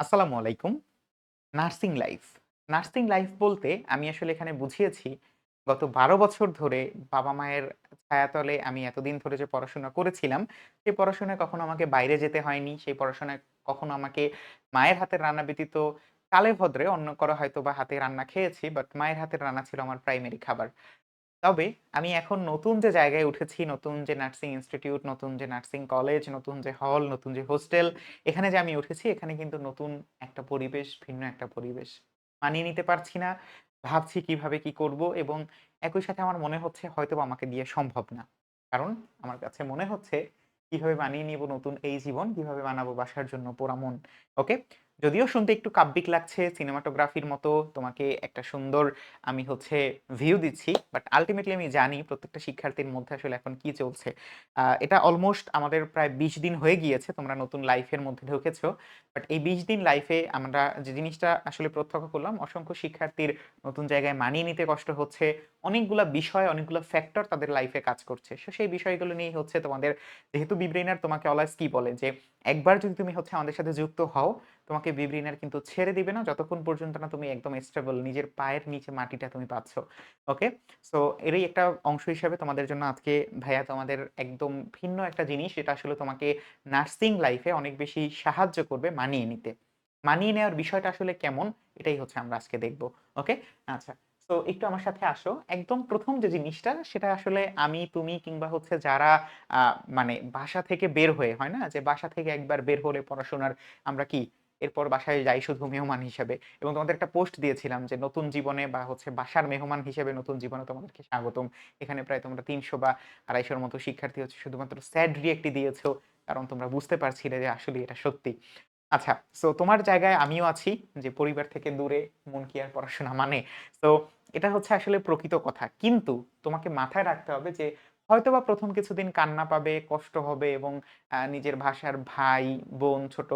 আসসালামু আলাইকুম। Nursing life. Nursing life বলতে আমি আসলে এখানে বুঝিয়েছি গত ১২ বছর ধরে বাবা-মায়ের ছায়াতলে আমি এতদিন ধরে যে পড়াশোনা করেছিলাম, সেই পড়াশোনায় কখনো আমাকে বাইরে যেতে হয়নি। সেই পড়াশোনায় কখনো আমাকে মায়ের হাতের রান্না ব্যতীত কালে ভদ্রে অন্য কারও হয়তোবা হাতে রান্না খেয়েছি। বাট মায়ের হাতের রান্না ছিল আমার প্রাইমারি খাবার। তবে আমি এখন নতুন যে জায়গায় উঠেছি, নতুন যে নার্সিং ইনস্টিটিউট, নতুন যে নার্সিং কলেজ, নতুন যে হল, নতুন যে হোস্টেল, এখানে যে আমি উঠেছি, এখানে কিন্তু নতুন একটা পরিবেশ, ভিন্ন একটা পরিবেশ। মানিয়ে নিতে পারছি না। ভাবছি কীভাবে কি করব এবং একই সাথে আমার মনে হচ্ছে হয়তোবা আমাকে দিয়ে সম্ভব না। কারণ আমার কাছে মনে হচ্ছে কীভাবে মানিয়ে নিব নতুন এই জীবন, কীভাবে বানাবো বাসার জন্য পোড়া মন। ওকে? যদিও শুনতে একটু কাব্যিক লাগছে, সিনেমাটোগ্রাফির মতো তোমাকে একটা সুন্দর আমি হচ্ছে ভিউ দিচ্ছি। বাট আল্টিমেটলি আমি জানি প্রত্যেকটা শিক্ষার্থীর মধ্যে আসলে এখন কি চলছে। এটা অলমোস্ট আমাদের প্রায় ২০ দিন হয়ে গিয়েছে তোমরা নতুন লাইফের মধ্যে ঢুকেছো। বাট এই ২০ দিন লাইফে আমরা যে জিনিসটা আসলে প্রত্যক্ষ করলাম, অসংখ্য শিক্ষার্থীর নতুন জায়গায় মানিয়ে নিতে কষ্ট হচ্ছে। অনেকগুলো বিষয়, অনেকগুলো ফ্যাক্টর তাদের লাইফে কাজ করছে। সো সেই বিষয়গুলো নিয়েই হচ্ছে তোমাদের যেহেতু বিব্রেনার তোমাকে অলওয়েজ কি বলে যে, একবার যদি তুমি হচ্ছে আমাদের সাথে যুক্ত হও, তোমাকে বিব্রেইনার কিন্তু ছেড়ে দিবে না যতক্ষণ পর্যন্ত না তুমি একদম স্টেবল নিজের পায়ের নিচে মাটিটা তুমি পাচ্ছ। ওকে? সো এরই একটা অংশ হিসাবে তোমাদের জন্য আজকে ভাইয়া তোমাদের একদম ভিন্ন একটা জিনিস এটা আসলে তোমাকে নার্সিং লাইফে অনেক বেশি সাহায্য করবে মানিয়ে নিতে। মানিয়ে নেওয়ার বিষয়টা আসলে কেমন? এটাই হচ্ছে আমরা আজকে দেখব। ওকে? আচ্ছা। তো একটু আমার সাথে আসো। একদম প্রথম যে জিনিসটা সেটা আসলে আমি, তুমি কিংবা হচ্ছে যারা মানে বাসা থেকে বের হয়ে, হয় না? যে বাসা থেকে একবার বের হলে পড়াশোনার আমরা কি এরপর বাসায় যাই শুধু মেহমান হিসেবে এবং তোমাদের একটা পোস্ট দিয়েছিলাম যে নতুন জীবনে বা হচ্ছে বাসার মেহমান হিসেবে নতুন জীবনে তোমাদেরকে স্বাগতম। এখানে প্রায় তোমরা ৩০০ বা ২৫০ র মতো শিক্ষার্থী হচ্ছে শুধুমাত্র স্যাড রিঅ্যাক্টই দিয়েছ। কারণ তোমরা বুঝতে পারছিলে যে আসলে এটা সত্যি। আচ্ছা, সো তোমার জায়গায় আমিও আছি যে পরিবার থেকে দূরে মন কি আর পড়াশোনা মানে? তো এটা হচ্ছে আসলে প্রকৃত কথা। কিন্তু তোমাকে মাথায় রাখতে হবে যে হয়তোবা প্রথম কিছুদিন কান্না পাবে, কষ্ট হবে এবং নিজের ভাষার ভাই, বোন, ছোট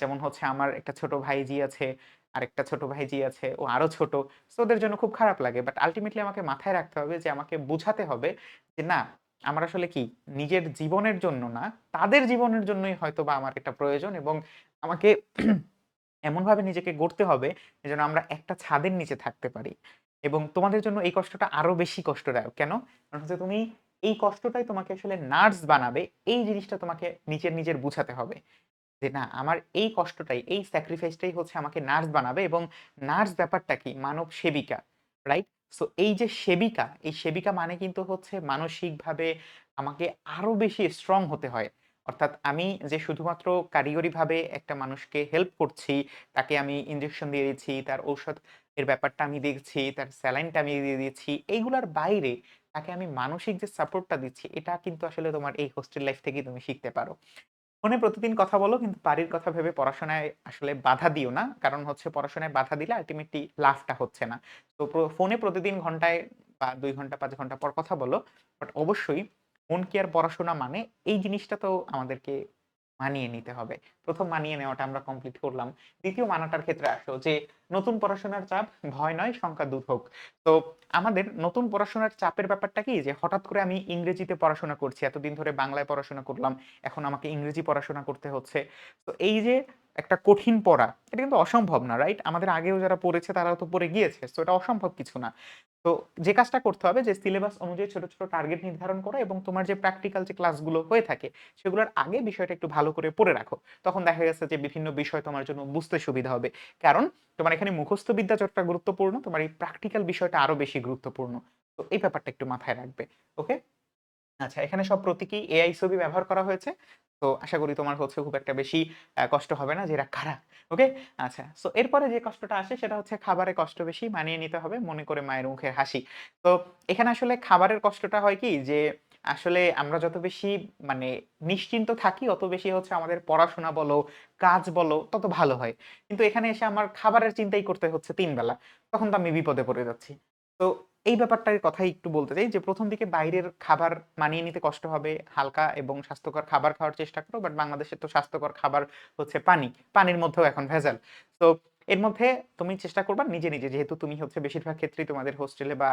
যেমন হচ্ছে আমার একটা ছোট ভাইজি আছে, আরেকটা ছোট ভাইজি আছে, ও আরও ছোট। সো ওদের জন্য খুব খারাপ লাগে। বাট আলটিমেটলি আমাকে মাথায় রাখতে হবে যে আমাকে বুঝাতে হবে যে না, আমার আসলে কি নিজের জীবনের জন্য না, তাদের জীবনের জন্যই হয়তো বা আমার এটা প্রয়োজন এবং আমাকে এমনভাবে নিজেকে গড়তে হবে যেন আমরা একটা ছাদের নিচে থাকতে পারি। এবং তোমাদের জন্য এই কষ্টটা আরও বেশি কষ্টদায়ক। কেন? কারণ হচ্ছে তুমি এই কষ্টটাই তোমাকে আসলে নার্স বানাবে। এই জিনিসটা তোমাকে নিজের, নিজের বুঝাতে হবে। যে না আমার এই কষ্টটাই, এই স্যাক্রিফাইস টাই হচ্ছে আমাকে নার্স বানাবে এবং নার্স ব্যাপারটা কি? মানব সেবিকা। রাইট? সো এই যে সেবিকা, এই সেবিকা মানে কিন্তু হচ্ছে মানসিকভাবে আমাকে আরও বেশি স্ট্রং হতে হয়। অর্থাৎ আমি যে শুধুমাত্র কারিগরিভাবে একটা মানুষকে হেল্প করছি, তাকে আমি ইনজেকশন দিয়ে দিচ্ছি, তার ঔষধ এর ব্যাপারটা আমি দেখছি, তার স্যালাইনটা আমি দিয়ে দিচ্ছি। এইগুলার বাইরে তাকে আমি মানসিক যে সাপোর্টটা দিচ্ছি, এটা কিন্তু আসলে তোমার এই হোস্টেল লাইফ থেকেই তুমি শিখতে পারো। ফোনে প্রতিদিন কথা বলো কিন্তু বাড়ির কথা ভেবে পড়াশোনায় আসলে বাধা দিও না। কারণ হচ্ছে পড়াশোনায় বাধা দিলে আলটিমেটলি লাভটা হচ্ছে না। তো ফোনে প্রতিদিন ঘন্টায় বা দুই ঘণ্টা পাঁচ ঘণ্টা পর কথা বলো। বাট অবশ্যই ফোন কি আর পড়াশোনা মানে এই জিনিসটা তো আমাদেরকে মানিয়ে নিতে হবে। প্রথম মানিয়ে নেওয়াটা আমরা কমপ্লিট করলাম। দ্বিতীয় মানাটার ক্ষেত্রে আসো যে, নতুন পড়াশোনার চাপ, ভয় নয়, সংখ্যা দূর হোক। তো আমাদের নতুন পড়াশোনার চাপের ব্যাপারটা কি যে হঠাৎ করে আমি ইংরেজিতে পড়াশোনা করছি। এতদিন ধরে বাংলায় পড়াশোনা করলাম। এখন আমাকে ইংরেজি পড়াশোনা করতে হচ্ছে। তো এই যে একটা কঠিন পড়া, এটা কিন্তু অসম্ভব না, রাইট? আমাদের আগেও যারা পড়েছে তারাও তো পড়ে গিয়েছে। সো এটা অসম্ভব কিছু না। তো যে কাজটা করতে হবে যে সিলেবাস অনুযায়ী ছোট, ছোট টার্গেট নির্ধারণ করো এবং তোমার যে প্র্যাকটিক্যাল যে ক্লাসগুলো হয়ে থাকে সেগুলোর আগে বিষয়টা একটু ভালো করে পড়ে রাখো। তখন দেখা গেছে যে বিভিন্ন বিষয় তোমার জন্য বুঝতে সুবিধা হবে। কারণ তোমার এখানে মুখস্থ বিদ্যা যতটা গুরুত্বপূর্ণ, তোমার এই প্র্যাকটিক্যাল বিষয়টা আরও বেশি গুরুত্বপূর্ণ। তো এই ব্যাপারটা একটু মাথায় রাখবে। ওকে? আচ্ছা, এখানে সব প্রতীকী এআই ছবি ব্যবহার করা হয়েছে। তো আশা করি তোমার হচ্ছে খুব একটা বেশি কষ্ট হবে না যে এরা কারা। ওকে? আচ্ছা। সো এরপরে যে কষ্টটা আসে সেটা হচ্ছে খাবারে কষ্ট বেশি মানিয়ে নিতে হবে মনে করে মায়ের মুখের হাসি। তো এখানে আসলে খাবারের কষ্টটা হয় কি যে আসলে আমরা যত বেশি মানে নিশ্চিন্ত থাকি অত বেশি হচ্ছে আমাদের পড়াশোনা বলো, কাজ বলো তত ভালো হয়। কিন্তু এখানে এসে আমার খাবারের চিন্তাই করতে হচ্ছে ৩ বেলা। তখন তো আমি বিপদে পড়ে যাচ্ছি। তো এই ব্যাপারটার কথাই একটু বলতে চাই যে ১ম দিকে বাইরের খাবার মানিয়ে নিতে কষ্ট হবে। হালকা এবং স্বাস্থ্যকর খাবার খাওয়ার চেষ্টা করো। বাট বাংলাদেশে তো স্বাস্থ্যকর খাবার হচ্ছে পানি। পানির মধ্যেও এখন ভেজাল। তো এর মধ্যে তুমি চেষ্টা করবা নিজে, নিজে যেহেতু তুমি হচ্ছে বেশিরভাগ ক্ষেত্রেই তোমাদের হোস্টেলে বা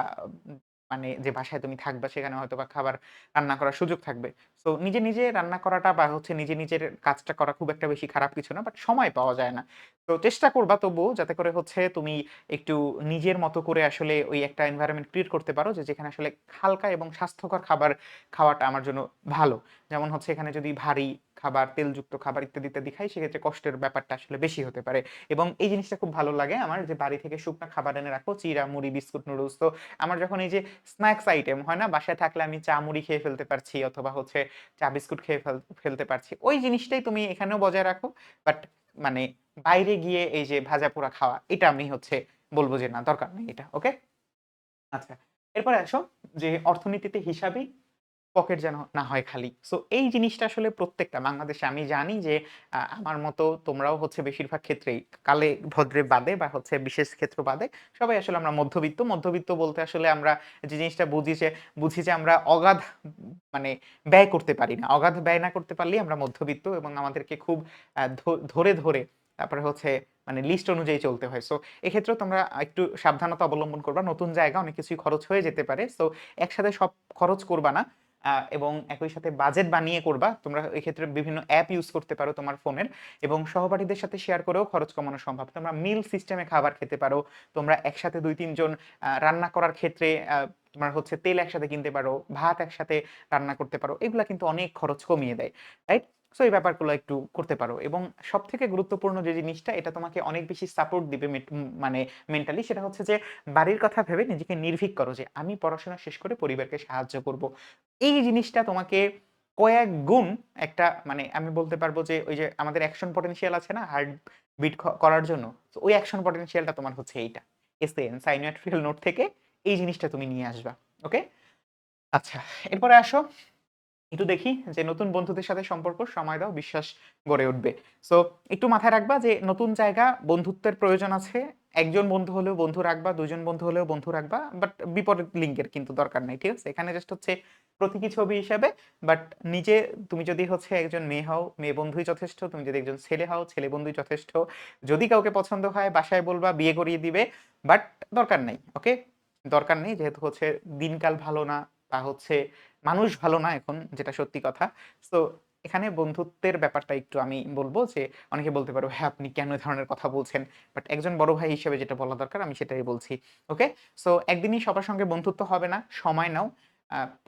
মানে যে বাসায় তুমি থাকবা সেখানে হয়তোবা খাবার রান্না করার সুযোগ থাকবে। তো নিজে, নিজে রান্না করাটা বা হচ্ছে নিজে নিজের কাজটা করা খুব একটা বেশি খারাপ কিছু না। বাট সময় পাওয়া যায় না। তো চেষ্টা করবা তবুও যাতে করে হচ্ছে তুমি একটু নিজের মতো করে আসলে ওই একটা এনভায়রনমেন্ট ক্রিয়েট করতে পারো যে যেখানে আসলে হালকা এবং স্বাস্থ্যকর খাবার খাওয়াটা আমার জন্য ভালো। যেমন হচ্ছে এখানে যদি ভারী খাবার, তেলযুক্ত খাবার ইত্যাদি, ইত্যাদি খাই সেক্ষেত্রে কষ্টের ব্যাপারটা আসলে বেশি হতে পারে। এবং এই জিনিসটা খুব ভালো লাগে আমার যে বাড়ি থেকে শুকনো খাবার এনে রাখো চিরা মুড়ি, বিস্কুট, নুডলস। তো আমার যখন এই যে স্ন্যাক্স আইটেম হয় না? বাসায় থাকলে আমি চা, মুড়ি খেয়ে ফেলতে পারছি অথবা হচ্ছে চা, বিস্কুট খেয়ে ফেলতে পারছি। ওই জিনিসটাই তুমি এখানেও বজায় রাখো। বাট মানে বাইরে গিয়ে এই যে ভাজা-পোড়া খাওয়া, এটা আমি হচ্ছে বলব যে না, দরকার নেই এটা। ওকে? আচ্ছা। এরপরে আসো যে অর্থনীতিতে হিসাবই পকেট যেন না হয় খালি। সো এই জিনিসটা আসলে প্রত্যেকটা বাংলাদেশে আমি জানি যে আমার মতো তোমরাও হচ্ছে বেশিরভাগ ক্ষেত্রেই কালে ভদ্রে বাদে বা হচ্ছে বিশেষ ক্ষেত্র বাদে সবাই আসলে আমরা মধ্যবিত্ত। মধ্যবিত্ত বলতে আসলে আমরা যে জিনিসটা বুঝি যে বুঝি যে আমরা অগাধ মানে ব্যয় করতে পারি না। অগাধ ব্যয় না করতে পারলেই আমরা মধ্যবিত্ত এবং আমাদেরকে খুব ধরে, ধরে তারপরে হচ্ছে মানে লিস্ট অনুযায়ী চলতে হয়। সো এক্ষেত্রে তোমরা একটু সাবধানতা অবলম্বন করবা। নতুন জায়গা অনেক কিছুই খরচ হয়ে যেতে পারে। সো একসাথে সব খরচ করবা না। এবং একই সাথে বাজেট বানিয়ে করবা। তোমরা এক্ষেত্রে বিভিন্ন অ্যাপ ইউজ করতে পারো তোমার ফোনের এবং সহপাঠীদের সাথে শেয়ার করেও খরচ কমানো সম্ভব। তোমরা মিল সিস্টেমে খাবার খেতে পারো। তোমরা একসাথে দুই তিনজন রান্না করার ক্ষেত্রে তোমার হচ্ছে তেল একসাথে কিনতে পারো, ভাত একসাথে রান্না করতে পারো। এগুলা কিন্তু অনেক খরচ কমিয়ে দেয়। রাইট? সো এই ব্যাপারগুলো একটু করতে পারো এবং সবথেকে গুরুত্বপূর্ণ যে জিনিসটা এটা তোমাকে অনেক বেশি সাপোর্ট দিবে মানে মেন্টালি সেটা হচ্ছে যে বাড়ির কথা ভেবে নিজেকে নির্ভীক করো যে আমি পড়াশোনা শেষ করে পরিবারকে সাহায্য করব। এই জিনিসটা তোমাকে কয়েক গুণ একটা মানে আমি বলতে পারব যে ওই যে আমাদের অ্যাকশন পটেনশিয়াল আছে না হার্ট বিট করার জন্য? সো ওই অ্যাকশন পটেনশিয়ালটা তোমার হচ্ছে এইটা। এসএন সাইনোয়াট্রিয়াল নোট থেকে এই জিনিসটা তুমি নিয়ে আসবা। ওকে? আচ্ছা, এরপরে আসো একটু দেখি যে নতুন বন্ধুদের সাথে সম্পর্ক সময় দাও বিশ্বাস গড়ে উঠবে। সো একটু মাথায় রাখবা যে নতুন জায়গা বন্ধুত্বের প্রয়োজন আছে। একজন বন্ধু হলেও বন্ধু রাখবা, দুজন বন্ধু হলেও বন্ধু রাখবা। বাট বিপরীত লিঙ্গের কিন্তু দরকার নাই। ঠিক আছে? এখানে জাস্ট হচ্ছে প্রতীকী ছবি হিসাবে বাট নিজে তুমি যদি হচ্ছে একজন মেয়ে হও, মেয়ে বন্ধুই যথেষ্ট। তুমি যদি একজন ছেলে হও, ছেলে বন্ধুই যথেষ্ট। যদি কাউকে পছন্দ হয় বাসায় বলবা বিয়ে করিয়ে দিবে। বাট দরকার নাই। ওকে? দরকার নেই যেহেতু হচ্ছে দিনকাল ভালো না বা হচ্ছে মানুষ ভালো না এখন যেটা সত্যি কথা। সো এখানে বন্ধুত্বের ব্যাপারটা একটু আমি বলব যে অনেকে বলতে পারো, "হ্যাঁ, আপনি কেন ধরনের কথা বলছেন?" বাট একজন বড় ভাই হিসেবে যেটা বলা দরকার আমি সেটাই বলছি। ওকে? সো একদিনই সবার সঙ্গে বন্ধুত্ব হবে না। সময় নাও।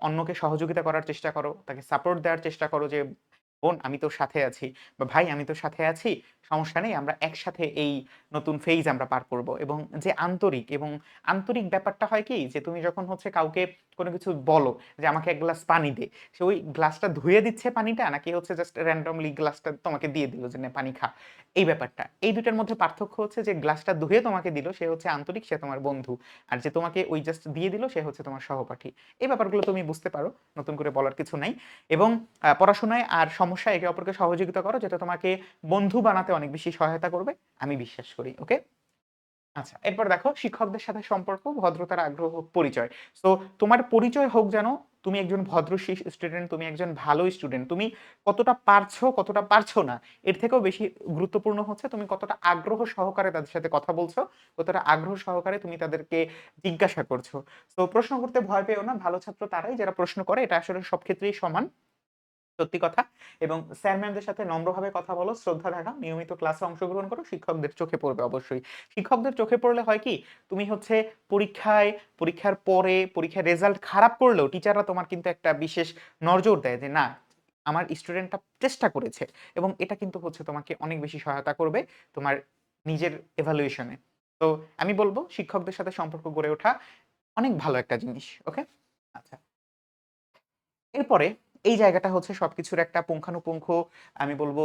অন্যকে সহযোগিতা করার চেষ্টা করো। তাকে সাপোর্ট দেওয়ার চেষ্টা করো যে, "বোন আমি তোর সাথে আছি" বা "ভাই আমি তোর সাথে আছি। সমস্যা নেই। আমরা একসাথে এই নতুন ফেজ আমরা পার করব" এবং যে আন্তরিক এবং আন্তরিক ব্যাপারটা হয় কি যে তুমি যখন হচ্ছে কাউকে কোনো কিছু বলো যে, "আমাকে ১ গ্লাস পানি দে।" সে ওই গ্লাসটা ধুয়ে দিচ্ছে পানিটা নাকি হচ্ছে জাস্ট র‍্যান্ডমলি গ্লাসটা তোমাকে দিয়ে দিল যে, "নে পানি খা।" এই ব্যাপারটা। এই ২ টার মধ্যে পার্থক্য হচ্ছে যে গ্লাসটা ধুয়ে তোমাকে দিল সে হচ্ছে আন্তরিক, সে তোমার বন্ধু। আর যে তোমাকে ওই জাস্ট দিয়ে দিল সে হচ্ছে তোমার সহপাঠী। এই ব্যাপারগুলো তুমি বুঝতে পারো। নতুন করে বলার কিছু নাই। এবং পড়াশোনায় আর সমস্যায় একে অপরকে সহযোগিতা করো যেটা তোমাকে বন্ধু বানাতে অনেক বেশি সহায়তা করবে। আমি বিশ্বাস করি। ওকে? আচ্ছা, এরপর দেখো শিক্ষকদের সাথে সম্পর্ক, ভদ্রতার আগ্রহ, পরিচয়। সো তোমার পরিচয় হোক যেন তুমি একজন ভদ্র স্টুডেন্ট, তুমি একজন ভালো স্টুডেন্ট। তুমি কতটা পারছ, কতটা পারছ না। এর থেকেও বেশি গুরুত্বপূর্ণ হচ্ছে তুমি কতটা আগ্রহ সহকারে তাদের সাথে কথা বলছো, কতটা আগ্রহ সহকারে তুমি তাদেরকে জিজ্ঞাসা করছ। তো প্রশ্ন করতে ভয় পেও না। ভালো ছাত্র তারাই যারা প্রশ্ন করে। এটা আসলে সব ক্ষেত্রেই সমান। সত্যি কথা এবং স্যার ম্যামদের সাথে নম্রভাবে কথা বলো, শ্রদ্ধা দেখাও, নিয়মিত ক্লাসে অংশগ্রহণ করো। শিক্ষকদের চোখে পড়বে অবশ্যই। শিক্ষকদের চোখে পড়লে হয় কি? তুমি হচ্ছে পরীক্ষায়, পরীক্ষার পরে, পরীক্ষার রেজাল্ট খারাপ করলেও টিচাররা তোমার কিন্তু একটা বিশেষ নজর দেয় যে, "না, আমার স্টুডেন্টটা চেষ্টা করেছে" এবং এটা কিন্তু হচ্ছে তোমাকে অনেক বেশি সহায়তা করবে তোমার নিজের এভালুয়েশনে তো আমি বলব শিক্ষকদের সাথে সম্পর্ক গড়ে ওঠা অনেক ভালো একটা জিনিস। ওকে? আচ্ছা। এরপরে এই জায়গাটা হচ্ছে সবকিছুর একটা পুঙ্খানুপুঙ্খ আমি বলব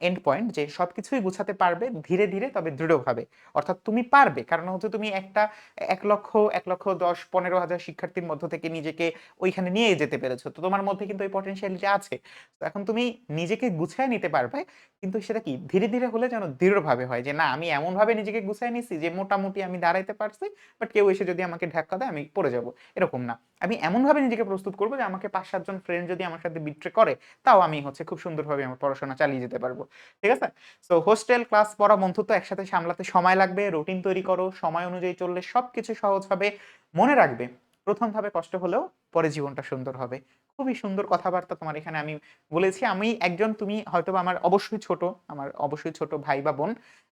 এন্ড পয়েন্ট যে সবকিছুই গুছাতে পারবে ধীরে, ধীরে তবে দৃঢ়ভাবে। অর্থাৎ তুমি পারবে। কারণ হচ্ছে তুমি একটা এক লক্ষ এক লক্ষ দশ পনেরো হাজার শিক্ষার্থীর মধ্য থেকে নিজেকে ওইখানে নিয়ে যেতে পেরেছ। তো তোমার মধ্যে কিন্তু ওই পটেনশিয়ালিটি আছে। তো এখন তুমি নিজেকে গুছায় নিতে পারবে। কিন্তু সেটা কি ধীরে, ধীরে হলে যেন দৃঢ়ভাবে হয় যে, "না আমি এমনভাবে নিজেকে গুছায় নিছি যে মোটামুটি আমি দাঁড়াইতে পারছি। বাট কেউ এসে যদি আমাকে ধাক্কা দেয় আমি পড়ে যাব।" এরকম না। আমি এমনভাবে নিজেকে প্রস্তুত করব যে আমাকে পাঁচ সাতজন ফ্রেন্ড যদি আমার সাথে বিট্রে করে, তাও আমি হচ্ছে খুব সুন্দরভাবে আমার পড়াশোনা চালিয়ে যেতে পারব ঠিক আছে? সো হোস্টেল, ক্লাস, পড়া, বন্ধুত্ব একসাথে সামলাতে সময় লাগবে। রুটিন তৈরি করো। সময় অনুযায়ী চললে সবকিছু সহজ হবে। মনে রাখবে প্রথম কষ্ট হলেও পরে জীবনটা সুন্দর হবে। খুবই সুন্দর কথাবার্তা তোমার এখানে আমি বলেছি। আমি একজন তুমি হয়তোবা আমার অবশ্যই ছোট, আমার অবশ্যই ছোট ভাই বা বোন।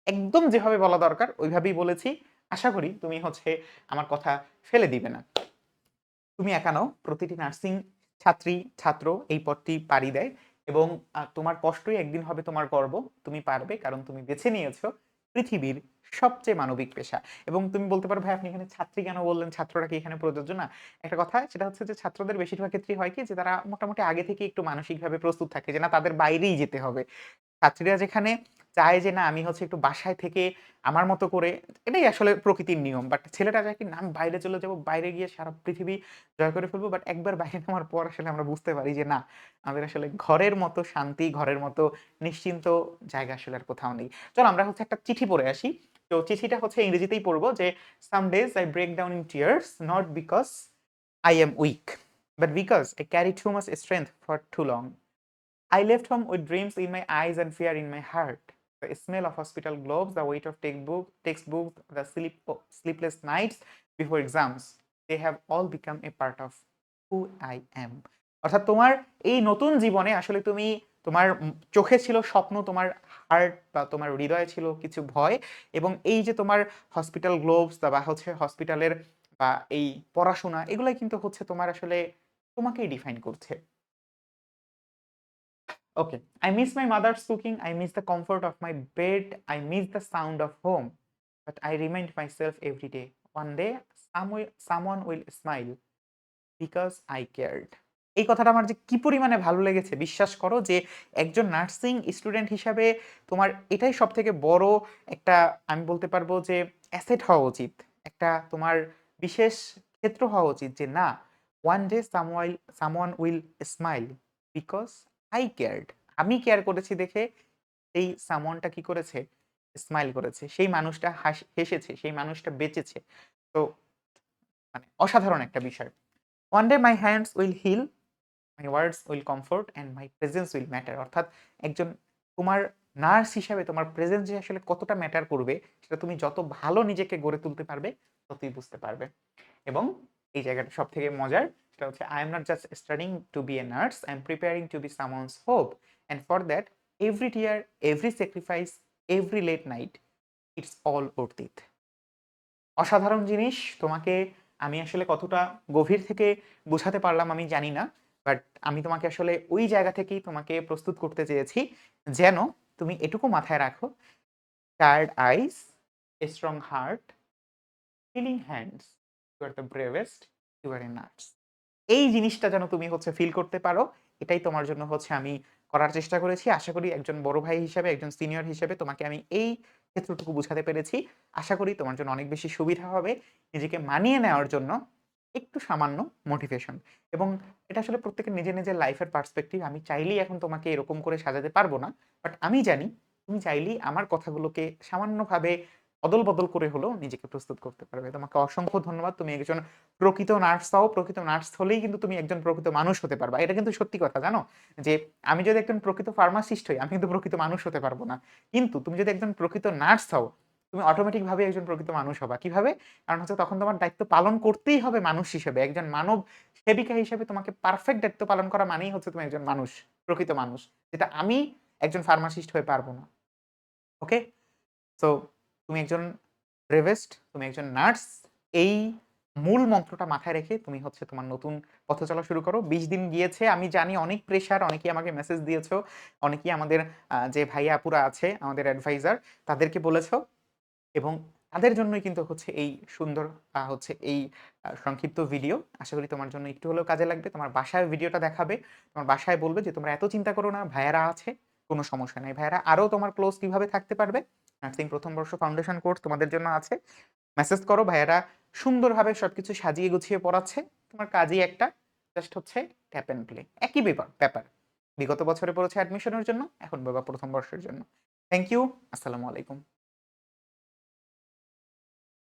একদম যেভাবে বলা দরকার ওইভাবেই বলেছি। আশা করি তুমি হচ্ছে আমার কথা ফেলে দিবে না। তুমি একা নও। প্রতিটি নার্সিং ছাত্রী, ছাত্র এই পথটি পাড়ি দেয় এবং তোমার কষ্টই একদিন হবে তোমার গর্ব। তুমি পারবে কারণ তুমি বেছে নিয়েছো পৃথিবীর সবচেয়ে মানবিক পেশা। এবং তুমি বলতে পারো, "ভাই আপনি এখানে ছাত্রী কেন বললেন? ছাত্ররা কি এখানে প্রযোজ্য না?" একটা কথা সেটা হচ্ছে যে ছাত্রদের বেশিরভাগ ক্ষেত্রেই হয় কি যে তারা মোটামুটি আগে থেকেই একটু মানসিকভাবে প্রস্তুত থাকে যে না তাদের বাইরেই যেতে হবে। ছাত্রীরা যেখানে চায় যে না আমি হচ্ছে একটু বাসায় থেকে আমার মতো করে এটাই আসলে প্রকৃতির নিয়ম। বাট ছেলেটা চায় কি না আমি বাইরে চলে যাব। বাইরে গিয়ে সারা পৃথিবী জয় করে ফেলব। বাট একবার বাইরে নামার পর আসলে আমরা বুঝতে পারি যে না আমাদের আসলে ঘরের মতো শান্তি, ঘরের মতো নিশ্চিন্ত জায়গা আসলে আর কোথাও নেই। চলো আমরা হচ্ছে একটা চিঠি পড়ে আসি। তো চিঠিটা হচ্ছে ইংরেজিতেই পড়ব যে "Some days I break down in tears not because I am weak, but because I carry too much strength for too long. I left home with dreams in my eyes and fear in my heart. The smell of hospital gloves, the weight of textbook textbooks, the sleep sleepless nights before exams, they have all become a part of who I am." অর্থাৎ তোমার এই নতুন জীবনে আসলে তুমি তোমার চোখে ছিল স্বপ্ন, তোমার হার্ট বা তোমার হৃদয়ে ছিল কিছু ভয় এবং এই যে তোমার হসপিটাল গ্লোভস বা হচ্ছে হসপিটালের বা এই পড়াশোনা এগুলাই কিন্তু হচ্ছে তোমার আসলে তোমাকেই ডিফাইন করছে। ওকে। I miss my mother's cooking, I miss the comfort of my bed, I miss the sound of home. But I remind myself every day, one day somewhere someone will smile because I cared. এই কথাটা আমার যে কি পরিমাণে ভালো লেগেছে বিশ্বাস করো যে একজন নার্সিং স্টুডেন্ট হিসাবে তোমার এটাই সবথেকে বড় একটা আমি বলতে পারব যে অ্যাসেট হওয়া উচিত। একটা তোমার বিশেষ ক্ষেত্র হওয়া উচিত যে না one day someone someone will smile because I cared. আমি কেয়ার করেছি দেখে এই সামনটা কি করেছে? স্মাইল করেছে। সেই মানুষটা হাস হেসেছে, সেই মানুষটা বেঁচেছে। তো মানে অসাধারণ একটা বিষয়। One day my hands will heal my words will comfort and my presence will matter অর্থাৎ একজন তোমার নার্স হিসাবে তোমার প্রেজেন্স যে আসলে কতটা ম্যাটার করবে সেটা তুমি যত ভালো নিজেকে গড়ে তুলতে পারবে ততই বুঝতে পারবে। এবং এই জায়গাটা সবথেকে মজার সেটা হচ্ছে am not just studying to be a nurse, I am preparing to be someone's hope. And for that every tear, every sacrifice, every late night, it's all worth it. অসাধারণ জিনিস তোমাকে আমি আসলে কতটা গভীর থেকে বোঝাতে পারলাম আমি জানি না। বাট আমি তোমাকে আসলে ওই জায়গা থেকেই তোমাকে প্রস্তুত করতে চেয়েছি যেন তুমি এটুকু মাথায় রাখো eyes, a strong heart, healing hands, you are the bravest, you are a nurse. এই জিনিসটা যেন তুমি হচ্ছে ফিল করতে পারো এটাই তোমার জন্য হচ্ছে আমি করার চেষ্টা করেছি। আশা করি একজন বড় ভাই হিসাবে, একজন সিনিয়র হিসেবে তোমাকে আমি এই ক্ষেত্রটুকু বুঝাতে পেরেছি। আশা করি তোমার জন্য অনেক বেশি সুবিধা হবে নিজেকে মানিয়ে নেওয়ার জন্য একটু সামান্য মোটিভেশন। এবং এটা আসলে প্রত্যেকের নিজের, নিজের লাইফের পার্সপেক্টিভ। আমি চাইলেই এখন তোমাকে এরকম করে সাজাতে পারব না। বাট আমি জানি তুমি চাইলেই আমার কথাগুলোকে সামান্যভাবে অদল-বদল করে হলেও নিজেকে প্রস্তুত করতে পারবে। তোমাকে অসংখ্য ধন্যবাদ। তুমি একজন প্রকৃত নার্স হও, প্রকৃত নার্স হলেই কিন্তু তুমি একজন প্রকৃত মানুষ হতে পারবা। এটা কিন্তু সত্যি কথা জানো? যে আমি যদি একজন প্রকৃত ফার্মাসিস্ট হই, আমি কিন্তু প্রকৃত মানুষ হতে পারব না। কিন্তু তুমি যদি একজন প্রকৃত নার্স হও, তুমি অটোমেটিক ভাবে একজন প্রকৃত মানুষ হবা। কীভাবে? কারণ হচ্ছে তখন তোমার দায়িত্ব পালন করতেই হবে মানুষ হিসেবে। একজন মানব সেবিকা হিসেবে তোমাকে পারফেক্ট দায়িত্ব পালন করা মানেই হচ্ছে তুমি একজন মানুষ, প্রকৃত মানুষ। যেটা আমি একজন ফার্মাসিস্ট হয়ে পারব না। ওকে? সো তুমি একজন ব্রেভেস্ট, তুমি একজন নার্স। এই মূল মন্ত্রটা মাথায় রেখে তুমি হচ্ছে তোমার নতুন পথ চলা শুরু করো। ২০ দিন গিয়েছে। আমি জানি অনেক প্রেশার, অনেকেই আমাকে মেসেজ দিয়েছ। অনেকেই আমাদের যে ভাইয়া আপুরা আছে, আমাদের অ্যাডভাইজার তাদেরকে বলেছ। এবং তাদের জন্যই কিন্তু হচ্ছে এই সুন্দর হচ্ছে এই সংক্ষিপ্ত ভিডিও। আশা করি তোমার জন্য একটু হলেও কাজে লাগবে। তোমার বাসায় ভিডিওটা দেখাবে। তোমার বাসায় বলবে যে তোমরা এত চিন্তা করো না, ভাইয়ারা আছে। কোনো সমস্যা নেই ভাইয়ারা আরও তোমার ক্লোজ কীভাবে থাকতে পারবে? নার্সিং প্রথম বর্ষ ফাউন্ডেশন কোর্স তোমাদের জন্য আছে। মেসেজ করো ভাইয়ারা সুন্দরভাবে সবকিছু সাজিয়ে গুছিয়ে পড়াচ্ছে। তোমার কাজই একটা জাস্ট হচ্ছে ট্যাপ অ্যান্ড প্লে। একই ব্যাপার ব্যাপার। বিগত বছরে পড়েছে অ্যাডমিশনের জন্য, এখন বাবা প্রথম বর্ষের জন্য। Thank you. আসসালামু আলাইকুম।